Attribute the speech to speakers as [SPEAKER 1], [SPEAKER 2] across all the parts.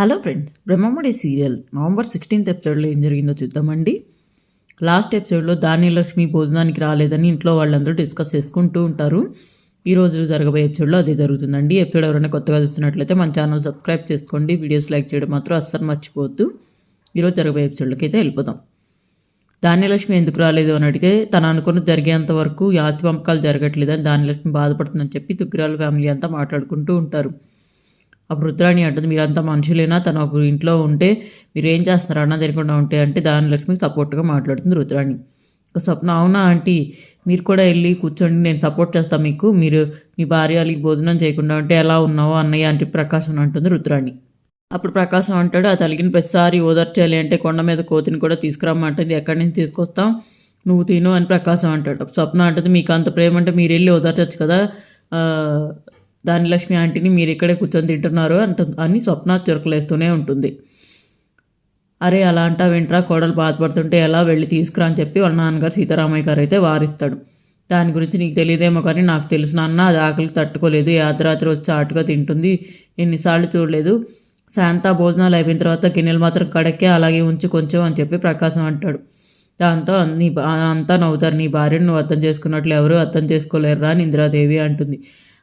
[SPEAKER 1] Hello friends Brahmamudi serial November sixteenth ఎపిసోడ్లో ఏం జరిగిందో చూద్దామండి. లాస్ట్ ఎపిసోడ్లో ధాన్యలక్ష్మి భోజనానికి రాలేదని ఇంట్లో వాళ్ళందరూ డిస్కస్ చేసుకుంటూ ఉంటారు. ఈ రోజు జరగబోయే ఎపిసోడ్లో అదే జరుగుతుందండి. ఎపిసోడ్ ఎవరైనా కొత్తగా చూస్తున్నట్లయితే మన ఛానల్ సబ్స్క్రైబ్ చేసుకోండి. వీడియోస్ లైక్ చేయడం మాత్రం అస్సలు మర్చిపోవద్దు. ఈరోజు జరగబోయే ఎపిసోడ్లోకి అయితే వెళ్ళిపోదాం. ధాన్యలక్ష్మి ఎందుకు రాలేదు అని అడిగితే తను అనుకున్న జరిగేంత వరకు యాతి పంపకాలు జరగట్లేదని ధాన్యలక్ష్మి బాధపడుతుందని చెప్పి దుగ్గిరాల ఫ్యామిలీ అంతా మాట్లాడుకుంటూ ఉంటారు. అప్పుడు రుద్రాణి అంటుంది మీరంతా మనుషులేనా? తను ఒక ఇంట్లో ఉంటే మీరు ఏం చేస్తారు? అన్న తెలియకుండా ఉంటే అంటే దాని లక్ష్మి సపోర్ట్గా మాట్లాడుతుంది రుద్రాణి ఒక స్వప్న అవునా ఆంటీ? మీరు కూడా వెళ్ళి కూర్చోండి నేను సపోర్ట్ చేస్తాను మీకు. మీరు మీ భార్యలకి భోజనం చేయకుండా ఉంటే ఎలా ఉన్నావో అన్నయ్య? అంటే ప్రకాశం అంటుంది రుద్రాణి అప్పుడు ప్రకాశం అంటాడు ఆ తలిగిన ప్రతిసారి ఓదార్చాలి అంటే కొండ మీద కోతిని కూడా తీసుకురమ్మంటుంది. ఎక్కడి నుంచి తీసుకొస్తాం? నువ్వు తిను అని ప్రకాశం అంటాడు. స్వప్న అంటుంది మీకు అంత ప్రేమ అంటే మీరు వెళ్ళి ఓదార్చచ్చు కదా. దానిలక్ష్మి ఆంటీని మీరు ఇక్కడే కూర్చొని తింటున్నారు అంట అని స్వప్న చురకలేస్తూనే ఉంటుంది. అరే అలా అంటా కోడలు బాధపడుతుంటే ఎలా వెళ్ళి తీసుకురా అని చెప్పి వాళ్ళ నాన్నగారు సీతారామయ్య గారు అయితే వారిస్తాడు. దాని గురించి నీకు తెలియదేమో కానీ నాకు తెలుసు నాన్న అది ఆకలికి తట్టుకోలేదు యాత్రాత్రి వచ్చి ఆటుగా తింటుంది ఎన్నిసార్లు చూడలేదు. శాంత భోజనాలు అయిపోయిన తర్వాత గిన్నెలు మాత్రం కడక్కే అలాగే ఉంచి కొంచెం అని చెప్పి ప్రకాశం అంటాడు. దాంతో నీ అంతా నవ్వుతారు నీ భార్యను నువ్వు అర్థం చేసుకున్నట్లు ఎవరు అర్థం చేసుకోలేరురా అని ఇందిరాదేవి అంటుంది.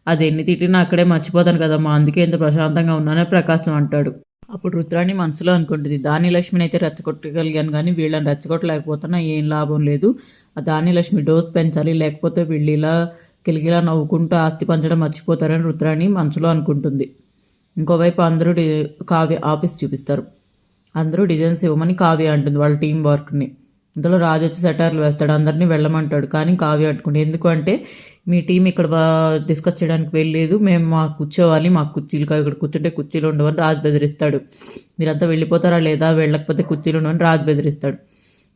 [SPEAKER 1] అది ఎన్ని తిట్టినా అక్కడే మర్చిపోతాను కదమ్మా అందుకే ఎంత ప్రశాంతంగా ఉన్నానని ప్రకాశం అంటాడు. అప్పుడు రుద్రాణి మనసులో అనుకుంటుంది దాని లక్ష్మిని అయితే రెచ్చగొట్టగలిగాను కానీ వీళ్ళని రెచ్చగొట్టలేకపోతున్నా ఏం లాభం లేదు. ఆ దాని లక్ష్మి డోస్ పెంచాలి లేకపోతే వీళ్ళు ఇలా కిలికిలా నవ్వుకుంటూ ఆస్తి పంచడం మర్చిపోతారని రుద్రాణి మనసులో అనుకుంటుంది. ఇంకోవైపు అందరూ కావ్య ఆఫీస్ చూపిస్తారు. అందరూ డిజైన్స్ ఇవ్వమని కావ్య అంటుంది వాళ్ళ టీం వర్క్ని. ఇంతలో రాజు వచ్చి సెటార్లు వేస్తాడు అందరినీ వెళ్ళమంటాడు కానీ కావ్య అట్టుకుంటే ఎందుకు అంటే మీ టీం ఇక్కడ డిస్కస్ చేయడానికి వెళ్ళలేదు. మేము మా కూర్చోవాలి. మా కుర్చీలు ఇక్కడ కూర్చుంటే కుర్చీలు ఉండవని రాజు బెదిరిస్తాడు. మీరంతా వెళ్ళిపోతారా లేదా? వెళ్ళకపోతే కుర్చీలు ఉండవని రాజు బెదిరిస్తాడు.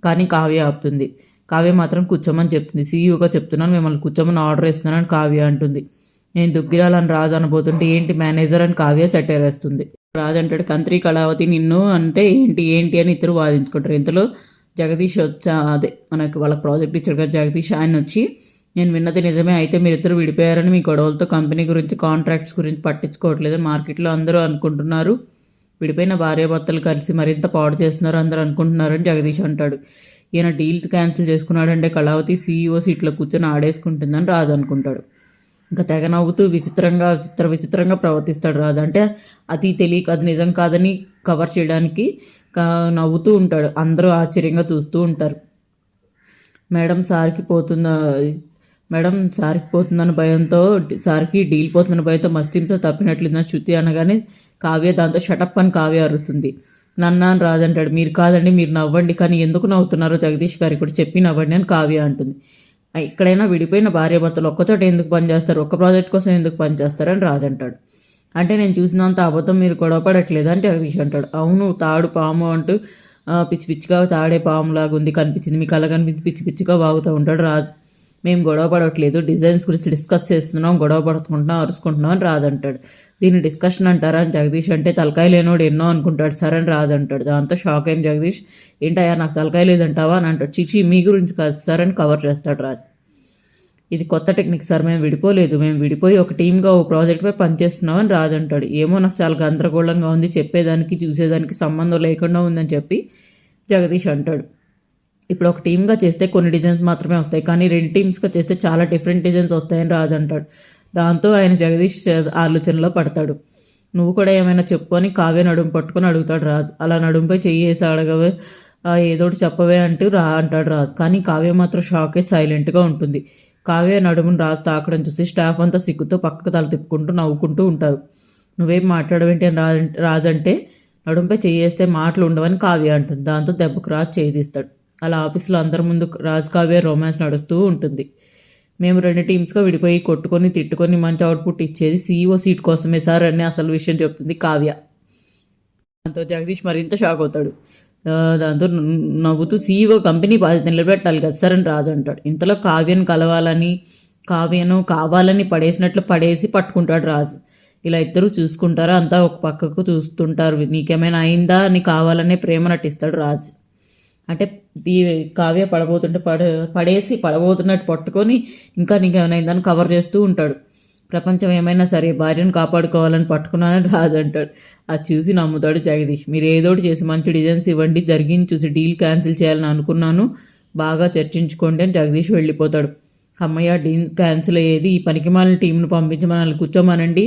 [SPEAKER 1] కానీ కావ్య ఆపుతుంది. కావ్య మాత్రం కూర్చోమని చెప్తుంది. సీఈఓగా చెప్తున్నాను. మిమ్మల్ని కూర్చోమని ఆర్డర్ ఇస్తున్నాను కావ్య అంటుంది. నేను దుగ్గిరాలని రాజు అనబోతుంటే ఏంటి మేనేజర్ అని కావ్య సెటర్ వేస్తుంది రాజు అంటాడు కంత్రి కళావతి నిన్ను అంటే ఏంటి? ఏంటి? అని ఇద్దరు వాదించుకుంటారు. ఇంతలో జగదీష్ వచ్చా అదే మనకి వాళ్ళ ప్రాజెక్ట్ ఇచ్చాడు కదా జగదీష్. ఆయన వచ్చి నేను విన్నది నిజమే. అయితే మీరిద్దరు విడిపోయారని మీ గొడవలతో కంపెనీ గురించి కాంట్రాక్ట్స్ గురించి పట్టించుకోవట్లేదు మార్కెట్లో అందరూ అనుకుంటున్నారు. విడిపోయిన భార్యాభర్తలు కలిసి మరింత పాడు చేస్తున్నారు అందరూ అనుకుంటున్నారని జగదీష్ అంటాడు. ఈయన డీల్ క్యాన్సిల్ చేసుకున్నాడంటే కళావతి సీఈఓ సీట్లో కూర్చొని ఆడేసుకుంటుందని రాజు అనుకుంటాడు. ఇంకా తెగ నవ్వుతూ విచిత్రంగా చిత్ర విచిత్రంగా ప్రవర్తిస్తాడు రాజు. అంటే అది తెలియక అది నిజం కాదని కవర్ చేయడానికి నవ్వుతూ ఉంటాడు. అందరూ ఆశ్చర్యంగా చూస్తూ ఉంటారు. మేడం సార్కి పోతుందా? మేడం సార్కి పోతుందని భయంతో సార్కి డీల్ పోతున్న భయంతో మస్తింతో తప్పినట్లుందని శృతి అనగానే కావ్య దాంతో షటప్ అని కావ్య అరుస్తుంది. నన్న అని రాదంటాడు మీరు కాదండి మీరు నవ్వండి కానీ ఎందుకు నవ్వుతున్నారో జగదీష్ గారి కూడా చెప్పి నవ్వండి అని కావ్య అంటుంది. ఎక్కడైనా విడిపోయిన భార్యాభర్తలు ఒక్కచోట ఎందుకు పనిచేస్తారు ఒక్క ప్రాజెక్ట్ కోసం ఎందుకు పనిచేస్తారని రాజంటాడు అంటే నేను చూసినంత అబద్ధం మీరు గొడవపడట్లేదు అని జగదీష్ అంటాడు. అవును తాడు పాము అంటూ పిచ్చి పిచ్చిగా తాడే పాములాగా ఉంది కనిపించింది. మీకు అలా కనిపించి పిచ్చి పిచ్చిగా వాగుతూ ఉంటాడు రాజు. మేము గొడవ పడట్లేదు డిజైన్స్ గురించి డిస్కస్ చేస్తున్నాం గొడవ పడుకుంటున్నాం అరుచుకుంటున్నాం అని రాజు అంటాడు. దీన్ని డిస్కషన్ అంటారా అని జగదీష్ అంటే తలకాయ లేనోడు ఎన్నో అనుకుంటాడు సరే అని రాజు అంటాడు. దాంతో షాక్ అయిన జగదీష్ ఏంటయ్యా నాకు తలకాయ లేదంటావా? అని అంటాడు. చిచి మీ గురించి కాదు సార్ అని కవర్ చేస్తాడు రాజు. ఇది కొత్త టెక్నిక్ సార్ మేము విడిపోలేదు. మేము విడిపోయి ఒక టీమ్గా ఓ ప్రాజెక్ట్పై పనిచేస్తున్నాం అని రాజు అంటాడు. ఏమో నాకు చాలా గందరగోళంగా ఉంది. చెప్పేదానికి చూసేదానికి సంబంధం లేకుండా ఉందని చెప్పి జగదీష్ అంటాడు. ఇప్పుడు ఒక టీమ్గా చేస్తే కొన్ని డిజైన్స్ మాత్రమే వస్తాయి. కానీ రెండు టీమ్స్గా చేస్తే చాలా డిఫరెంట్ డిజైన్స్ వస్తాయని రాజు అంటాడు. దాంతో ఆయన జగదీష్ ఆలోచనలో పడతాడు. నువ్వు కూడా ఏమైనా చెప్పు అని కావ్య నడుము పట్టుకొని అడుగుతాడు రాజు. అలా నడుముపై చెయ్యి వేసి అడగవే ఏదోటి చెప్పవే అంటూ రా అంటాడు రాజు. కానీ కావ్య మాత్రం షాక్ అయి సైలెంట్గా ఉంటుంది. కావ్య నడుమును రాజు తాకడం చూసి స్టాఫ్ అంతా సిగ్గుతో పక్కకు తల తిప్పుకుంటూ నవ్వుకుంటూ ఉంటారు. నువ్వేం మాట్లాడవేంటి అని రాజు అంటే నడుంపై చేయేస్తే మాటలు ఉండవని కావ్య అంటుంది. దాంతో దెబ్బకు రాజు చేయి తీస్తాడు అలా ఆఫీస్లో అందరి ముందు రాజ్ కావ్య రొమాన్స్ నడుస్తూ ఉంటుంది. మేము రెండు టీమ్స్గా విడిపోయి కొట్టుకొని తిట్టుకొని మంచి అవుట్పుట్ ఇచ్చేది సీఈఓ సీట్ కోసమే సార్ అని అసలు విషయం చెప్తుంది కావ్య. దాంతో జగదీష్ మరింత షాక్ అవుతాడు. దాంతో నవ్వుతూ సీఈఓ కంపెనీ బాధ్యత నిలబెట్టాలి కదా సార్ అని రాజు అంటాడు. ఇంతలో కావ్యను కలవాలని కావ్యను కావాలని పడేసినట్లు పడేసి పట్టుకుంటాడు రాజు. ఇలా ఇద్దరు చూసుకుంటారా? అంతా ఒక పక్కకు చూస్తుంటారు. నీకేమైనా అయిందా? అని కావాలనే ప్రేమ నటిస్తాడు రాజు. అంటే దీ కావ్య పడబోతుంటే పడ పడేసి పడబోతున్నట్టు పట్టుకొని ఇంకా నీకేమైనా అయిందని కవర్ చేస్తూ ఉంటాడు. ప్రపంచం ఏమైనా సరే భార్యను కాపాడుకోవాలని పట్టుకున్నానని రాజు అంటాడు. అది చూసి నమ్ముతాడు జగదీష్. మీరు ఏదోటి చేసి మంచి డిజైన్స్ ఇవ్వండి జరిగింది చూసి డీల్ క్యాన్సిల్ చేయాలని అనుకున్నాను బాగా చర్చించుకోండి అని జగదీష్ వెళ్ళిపోతాడు. అమ్మయ్య డీల్ క్యాన్సిల్ అయ్యేది ఈ పనికిమాలిన టీంను పంపించి మనల్ని కూర్చోమనండి.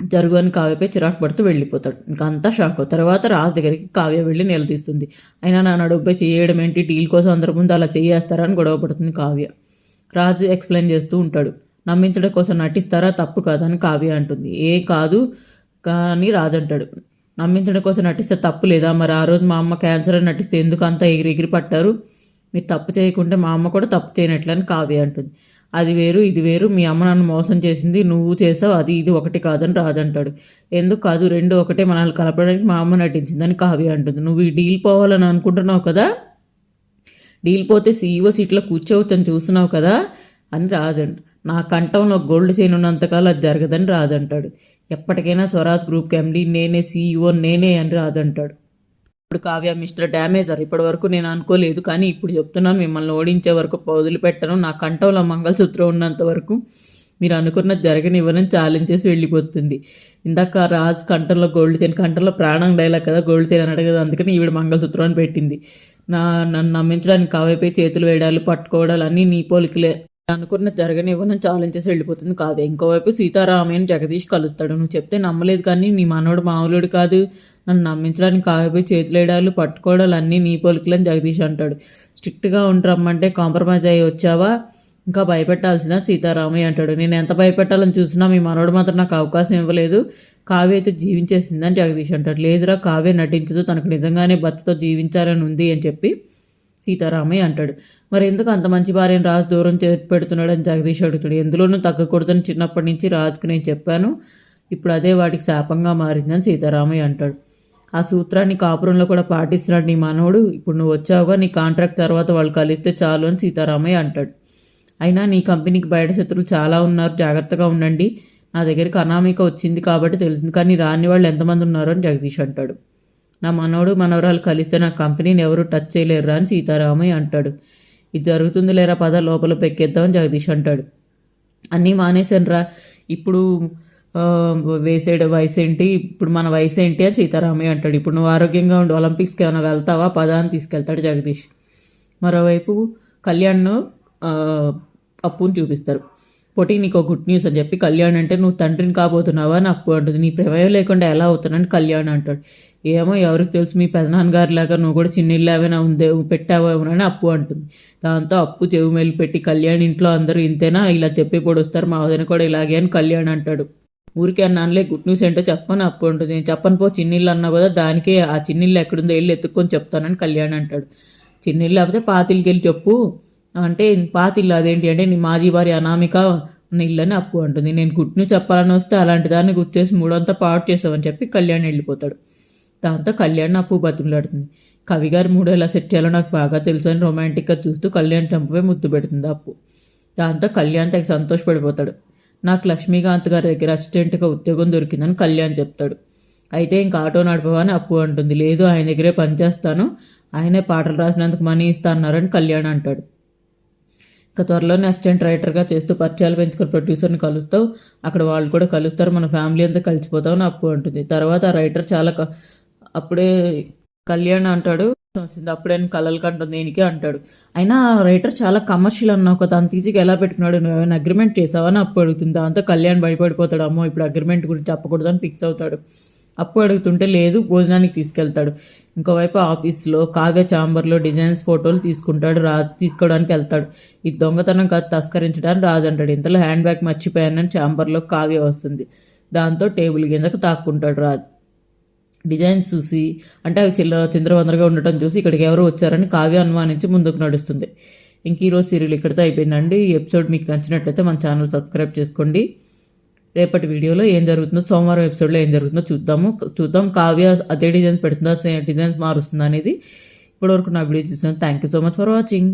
[SPEAKER 1] జరుగు అని కావ్యపై చిరాకు పడుతూ వెళ్ళిపోతాడు. ఇంకా అంతా షాక్. తర్వాత రాజు దగ్గరికి కావ్య వెళ్ళి నిలదీస్తుంది అయినా నా నడుపుపై చేయడం ఏంటి? డీల్ కోసం అందరి ముందు అలా చేయేస్తారని గొడవ పడుతుంది కావ్య. రాజు ఎక్స్ప్లెయిన్ చేస్తూ ఉంటాడు. నమ్మించడం కోసం నటిస్తారా? తప్పు కాదని కావ్య అంటుంది. ఏ కాదు కానీ రాజు అంటాడు. నమ్మించడం కోసం నటిస్తే తప్పు లేదా? మరి ఆ రోజు మా అమ్మ క్యాన్సర్ అని నటిస్తే ఎందుకు అంత ఎగిరి ఎగిరి పట్టారు? మీరు తప్పు చేయకుంటే మా అమ్మ కూడా తప్పు చేయనట్లని కావ్య అంటుంది. అది వేరు ఇది వేరు మీ అమ్మ నన్ను మోసం చేసింది నువ్వు చేసావు అది ఇది ఒకటి కాదని రాజు అంటాడు. ఎందుకు కాదు రెండు ఒకటే మనల్ని కలపడానికి మా అమ్మ నటించిందని కావ్య అంటుంది. నువ్వు ఈ డీల్ పోవాలని అనుకుంటున్నావు కదా? డీల్ పోతే సీఈఓ సీట్లో కూర్చోవచ్చని చూస్తున్నావు కదా? అని రాజు అంట. నా కంఠంలో గోల్డ్ చైన్ ఉన్నంతకాలం అది జరగదని రాజు అంటాడు. ఎప్పటికైనా స్వరాజ్ గ్రూప్ ఎండి నేనే సీఈఓ నేనే అని రాజు అంటాడు. ఇప్పుడు కావ్య మిస్టర్ డ్యామేజర్ ఇప్పటి వరకు నేను అనుకోలేదు కానీ ఇప్పుడు చెప్తున్నాను మిమ్మల్ని ఓడించే వరకు వదిలిపెట్టను నా కంఠంలో మంగళసూత్రం ఉన్నంత వరకు మీరు అనుకున్నది జరగనివ్వనని ఛాలెంజ్ చేసి వెళ్ళిపోతుంది. ఇందాక రాజ్ కంఠంలో గోల్డ్ చైన్ కంఠంలో ప్రాణం డైలాగ్ కదా గోల్డ్ చైన్ అన్నాడు కదా అందుకని ఈవిడ మంగళసూత్రం అని పెట్టింది. నా నన్ను నమ్మించడానికి కావ్యపై చేతులు వేయడాలు పట్టుకోవడాలు అన్నీ నీ పోలికలే. అనుకున్న జరగనివ్వనని ఛాలెంజ్ చేసి వెళ్ళిపోతుంది కాదు. ఇంకోవైపు సీతారామయ్యని జగదీష్ కలుస్తాడు. నువ్వు చెప్తే నమ్మలేదు కానీ నీ మనవడు మామూలుడు కాదు. నన్ను నమ్మించడానికి కాకపోయి చేతులు వేయడాలు పట్టుకోవడాలు అన్నీ నీ పోలికలని జగదీష్ అంటాడు. స్ట్రిక్ట్గా ఉండరమ్మంటే కాంప్రమైజ్ అయ్యి వచ్చావా? ఇంకా భయపెట్టాల్సిన సీతారామయ్య అంటాడు. నేను ఎంత భయపెట్టాలని చూసినా మీ మనవడు మాత్రం నాకు అవకాశం ఇవ్వలేదు. కావ్య అయితే జీవించేసిందని జగదీష్ అంటాడు. లేదురా కావ్య నటించదు. తనకు నిజంగానే భర్తతో జీవించాలని ఉంది అని చెప్పి సీతారామయ్య అంటాడు. మరి ఎందుకు అంత మంచి భార్యను రాజు దూరం పెడుతున్నాడని జగదీష్ అడుగుతాడు. ఎందులోనూ తగ్గకూడదని చిన్నప్పటి నుంచి రాజుకి నేను చెప్పాను. ఇప్పుడు అదే వాటికి శాపంగా మారిందని సీతారామయ్య అంటాడు. ఆ సూత్రాన్ని కాపురంలో కూడా పాటిస్తున్నాడు నీ మనవడు. ఇప్పుడు నువ్వు వచ్చావుగా నీ కాంట్రాక్ట్ తర్వాత వాళ్ళు కలిస్తే చాలు అని సీతారామయ్య అంటాడు. అయినా నీ కంపెనీకి బయట శత్రువులు చాలా ఉన్నారు. జాగ్రత్తగా ఉండండి. నా దగ్గరికి అనామిక వచ్చింది కాబట్టి తెలిసింది. కానీ రాని వాళ్ళు ఎంతమంది ఉన్నారో అని జగదీష్ అంటాడు. నా మనవడు మనవరాలు కలిస్తే నా కంపెనీని ఎవరు టచ్ చేయలేరు అని సీతారామయ్య అంటాడు. ఇది జరుగుతుంది లేరా? పద లోపల పెక్కేద్దామని జగదీష్ అంటాడు. అన్నీ మానేశానురా. ఇప్పుడు వేసేడు వయసు ఏంటి ఇప్పుడు మన వయసు ఏంటి అని సీతారామయ్య అంటాడు. ఇప్పుడు నువ్వు ఆరోగ్యంగా ఉండి. ఒలింపిక్స్కి ఏమైనా వెళ్తావా? పదా అని తీసుకెళ్తాడు జగదీష్. మరోవైపు కళ్యాణ్ను అప్పుని చూపిస్తారు. పొట్టి నీకు గుడ్ న్యూస్ అని చెప్పి కళ్యాణ్ అంటే నువ్వు తండ్రిని కాబోతున్నావా? అని అప్పు అంటుంది నీ ప్రమేయం లేకుండా ఎలా అవుతానని కళ్యాణ్ అంటాడు. ఏమో ఎవరికి తెలుసు మీ పెదనాన్నగారి లాగా నువ్వు కూడా చిన్న ఏమైనా ఉందే పెట్టావేమోనని అప్పు అంటుంది. దాంతో అప్పు చెవి మేలు పెట్టి కళ్యాణ్ ఇంట్లో అందరూ ఇంతేనా? ఇలా చెప్పి పొడుస్తారు మా వదిన కూడా ఇలాగే అని కళ్యాణ్ అంటాడు. ఊరికే అన్నానులే గుడ్ న్యూస్ ఏంటో చెప్పని అప్పు ఉంటుంది నేను చెప్పను పో చిన్నిళ్ళు అన్నా కదా దానికే ఆ చిన్నిళ్ళు ఎక్కడుందో వెళ్ళి ఎత్తుక్కొని చెప్తానని కళ్యాణ్ అంటాడు. చిన్నిళ్ళు లేకపోతే పాతిల్కి వెళ్ళి చెప్పు. అంటే పాతిల్లు అదేంటి అంటే నీ మాజీ భార్య అనామిక ఉన్న ఇల్లని అప్పు అంటుంది. నేను గుట్టును చెప్పాలని వస్తే అలాంటి దాన్ని గుర్తేసి మూడంతా పాటు చేసావని చెప్పి కళ్యాణ్ వెళ్ళిపోతాడు. దాంతో కళ్యాణ్ అప్పు బతుకులాడుతుంది కవి గారి మూడు ఎలా సెట్ చేయాలో నాకు బాగా తెలుసు అని రొమాంటిక్గా చూస్తూ కళ్యాణ్ చంపపై ముద్దు పెడుతుంది అప్పు. దాంతో కళ్యాణ్ తగ్గ సంతోషపడిపోతాడు. నాకు లక్ష్మీకాంత్ గారి దగ్గర అసిస్టెంట్గా ఉద్యోగం దొరికిందని కళ్యాణ్ చెప్తాడు. అయితే ఇంకా ఆటో నడపవని అప్పు అంటుంది. లేదు ఆయన దగ్గరే పనిచేస్తాను. ఆయనే పాటలు రాసినందుకు మనీ ఇస్తా అన్నారని కళ్యాణ్ అంటాడు. ఇక త్వరలోనే అసిస్టెంట్ రైటర్గా చేస్తూ పరిచయాలు పెంచుకుని ప్రొడ్యూసర్ని కలుస్తావు. అక్కడ వాళ్ళు కూడా కలుస్తారు. మన ఫ్యామిలీ అంతా కలిసిపోతావు అప్పు అంటుంది. తర్వాత ఆ రైటర్ చాలా అప్పుడే కళ్యాణ్ అంటాడు. వచ్చింది. అప్పుడే కలలు కంటుంది. దేనికి అంటాడు. అయినా రైటర్ చాలా కమర్షియల్ అన్నావు కదా. అంత ఈజీగా ఎలా పెట్టుకున్నాడు? నువ్వు ఏమైనా అగ్రిమెంట్ చేసావని అప్పు అడుగుతుంది. దాంతో కళ్యాణ్ భయపడిపోతాడు. అమ్మో ఇప్పుడు అగ్రిమెంట్ గురించి చెప్పకూడదు అని ఫిక్స్ అవుతాడు. అప్పు అడుగుతుంటే లేదు భోజనానికి తీసుకెళ్తాడు. ఇంకోవైపు ఆఫీస్లో కావ్య చాంబర్లో డిజైన్స్ ఫోటోలు తీసుకుంటాడు రా తీసుకోవడానికి వెళ్తాడు. ఈ దొంగతనం కాదు తస్కరించడానికి రాజు అంటాడు ఇంతలో హ్యాండ్ బ్యాగ్ మర్చిపోయానని చాంబర్లో కావ్య వస్తుంది. దాంతో టేబుల్ కిందకు తాక్కుంటాడు రాజు. డిజైన్స్ చూసి అంటే అవి చిల్ల చింద్రవందరగా ఉండటం చూసి ఇక్కడికి ఎవరు వచ్చారని కావ్య అనుమానించి ముందుకు నడుస్తుంది. ఇంక ఈరోజు సీరియల్ ఇక్కడితో అయిపోయిందండి. ఈ ఎపిసోడ్ మీకు నచ్చినట్లయితే మన ఛానల్ సబ్స్క్రైబ్ చేసుకోండి. రేపటి వీడియోలో ఏం జరుగుతుందో సోమవారం ఎపిసోడ్లో ఏం జరుగుతుందో చూద్దాము. చూద్దాం. కావ్య అదే డిజైన్స్ పెడుతుందా డిజైన్స్ మారుస్తుందా అనేది ఇప్పటివరకు నా వీడియో చూస్తున్నాను thank you so much for watching.